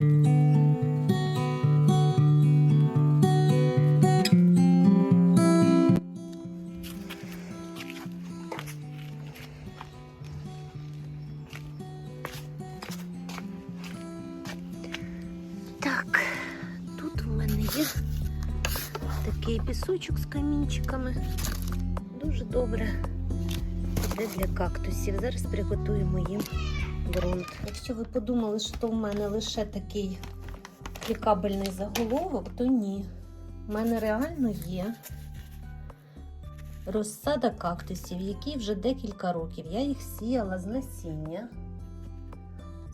Так, тут в мене є такий пісочок з камінчиками. Дуже добре. Іде для кактусів. Зараз приготуємо їм ґрунт. Якщо ви подумали, що в мене лише такий клікабельний заголовок, то ні. У мене реально є розсада кактусів, які вже декілька років. Я їх сіяла з насіння.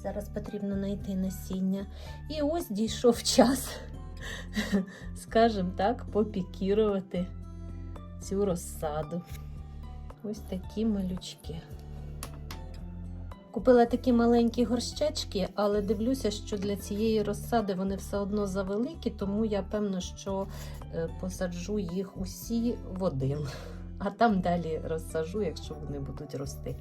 Зараз потрібно знайти насіння. І ось дійшов час, скажімо так, попікірувати цю розсаду. Ось такі малючки. Купила такі маленькі горщечки, але дивлюся, що для цієї розсади вони все одно завеликі, тому я певно, що е, посаджу їх усі в один, а там далі розсажу, якщо вони будуть рости.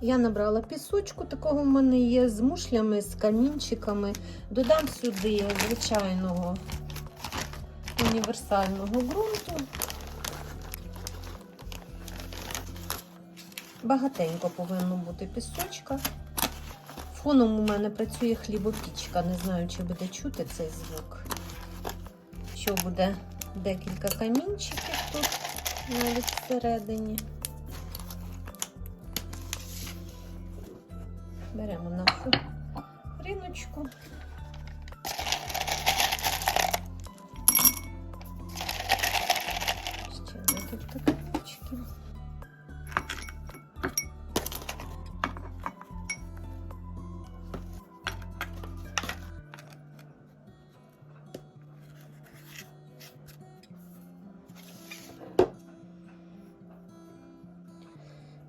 Я набрала пісочку, такого в мене є з мушлями, з камінчиками. Додам сюди звичайного універсального ґрунту. Багатенько повинно бути пісочка. Фоном у мене працює хлібопічка. Не знаю, чи буде чути цей звук. Що буде декілька камінчиків тут навіть всередині. Беремо нашу риночку.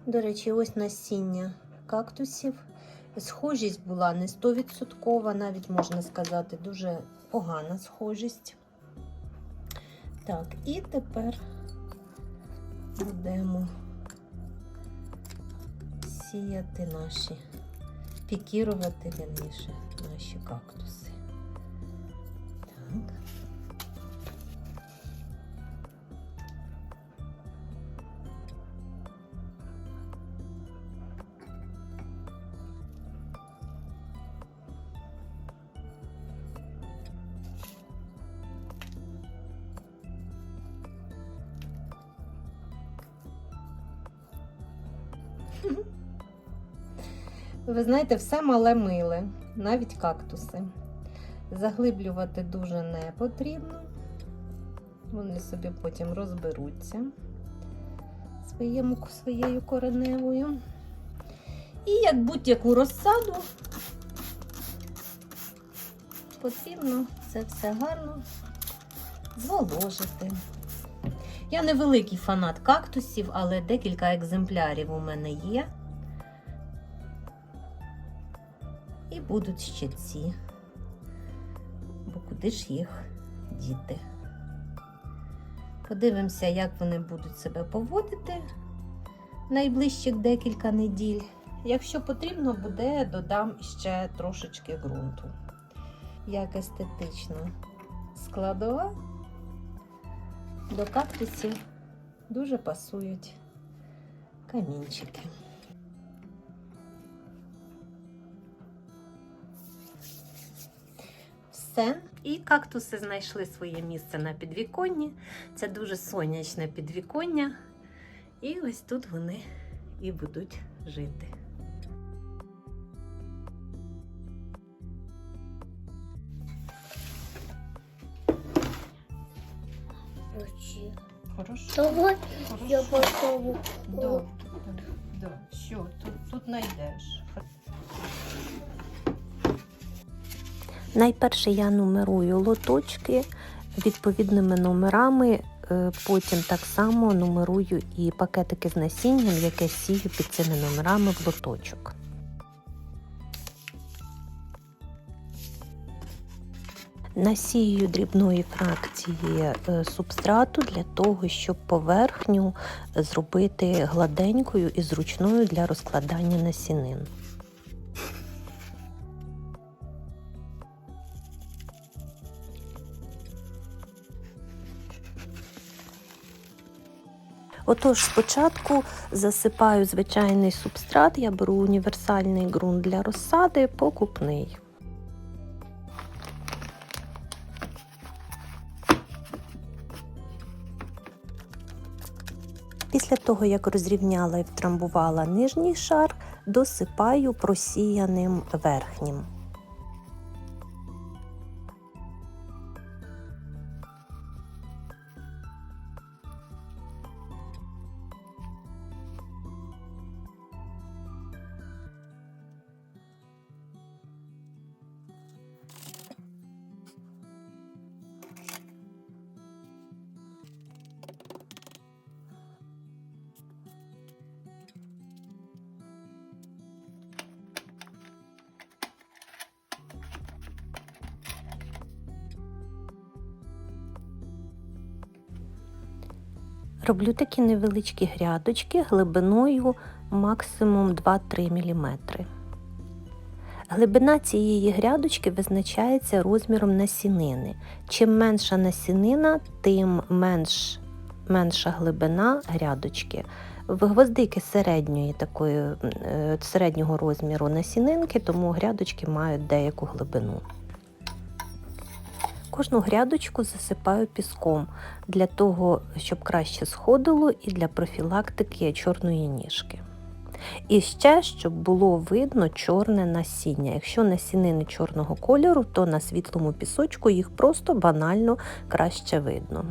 До речі, ось насіння кактусів. Схожість була не 100%, навіть можна сказати, дуже погана схожість. Так, і тепер будемо сіяти наші, пікірувати вірніше наші кактуси. Так. Ви знаєте, все мале миле, навіть кактуси. Заглиблювати дуже не потрібно. Вони собі потім розберуться своєму, своєю кореневою. І як будь-яку розсаду, потрібно це все гарно зволожити. Я не великий фанат кактусів, але декілька екземплярів у мене є. І будуть ще ці. Бо куди ж їх діти? Подивимося, як вони будуть себе поводити найближчих декілька неділь. Якщо потрібно буде, додам ще трошечки ґрунту. Як естетично складова до кактусів дуже пасують камінчики. Все. І кактуси знайшли своє місце на підвіконні. Це дуже сонячне підвіконня. І ось тут вони і будуть жити. Ключи. Хорошо. Давай я Хорошо. попробую. Да, да, все, тут, тут знайдеш. Найперше я нумерую лоточки відповідними номерами. е, Потім так само нумерую і пакетики з насінням, яке сію під цими номерами в лоточок. Насію дрібної фракції е, субстрату для того, щоб поверхню зробити гладенькою і зручною для розкладання насінин. Отож, спочатку засипаю звичайний субстрат, я беру універсальний ґрунт для розсади, покупний. Після того, як розрівняла і втрамбувала нижній шар, досипаю просіяним верхнім. Роблю такі невеличкі грядочки глибиною максимум 2-3 мм. Глибина цієї грядочки визначається розміром насінини. Чим менша насінина, тим менш, менша глибина грядочки. В гвоздики середньої такої, е, середнього розміру насінинки, тому грядочки мають деяку глибину. Кожну грядочку засипаю піском для того, щоб краще сходило, і для профілактики чорної ніжки. І ще, щоб було видно чорне насіння. Якщо насінини чорного кольору, то на світлому пісочку їх просто банально краще видно.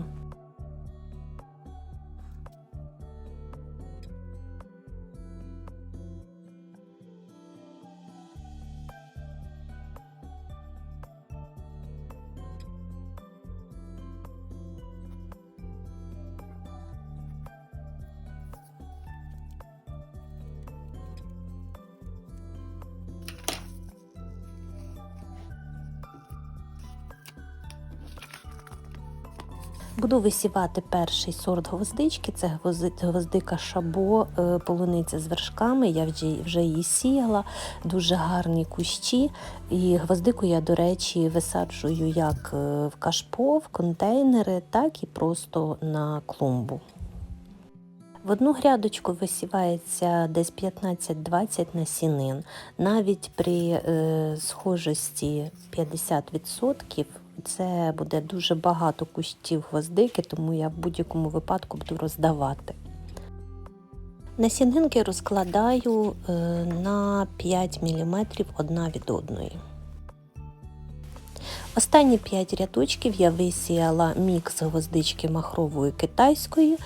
Буду висівати перший сорт гвоздички. Це гвоздика шабо, е, полуниця з вершками. Я вже, її сіяла, дуже гарні кущі. І гвоздику я, до речі, висаджую як е, в кашпо, в контейнери, так і просто на клумбу. В одну грядочку висівається десь 15-20 насінин. Навіть при е, схожості 50% це буде дуже багато кущів гвоздики, тому я в будь-якому випадку буду роздавати. Насінинки розкладаю е, на 5 мм одна від одної. Останні 5 рядочків я висіяла мікс гвоздички махрової китайської.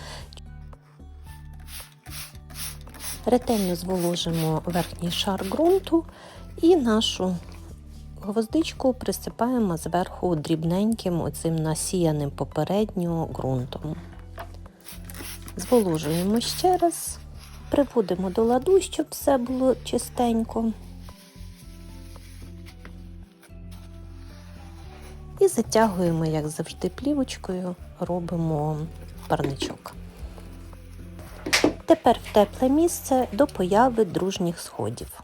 Ретельно зволожимо верхній шар ґрунту і нашу гвоздичку присипаємо зверху дрібненьким оцим насіяним попередньо ґрунтом. Зволожуємо ще раз, приводимо до ладу, щоб все було чистенько. І затягуємо, як завжди, плівочкою, робимо парничок. Тепер в тепле місце до появи дружніх сходів.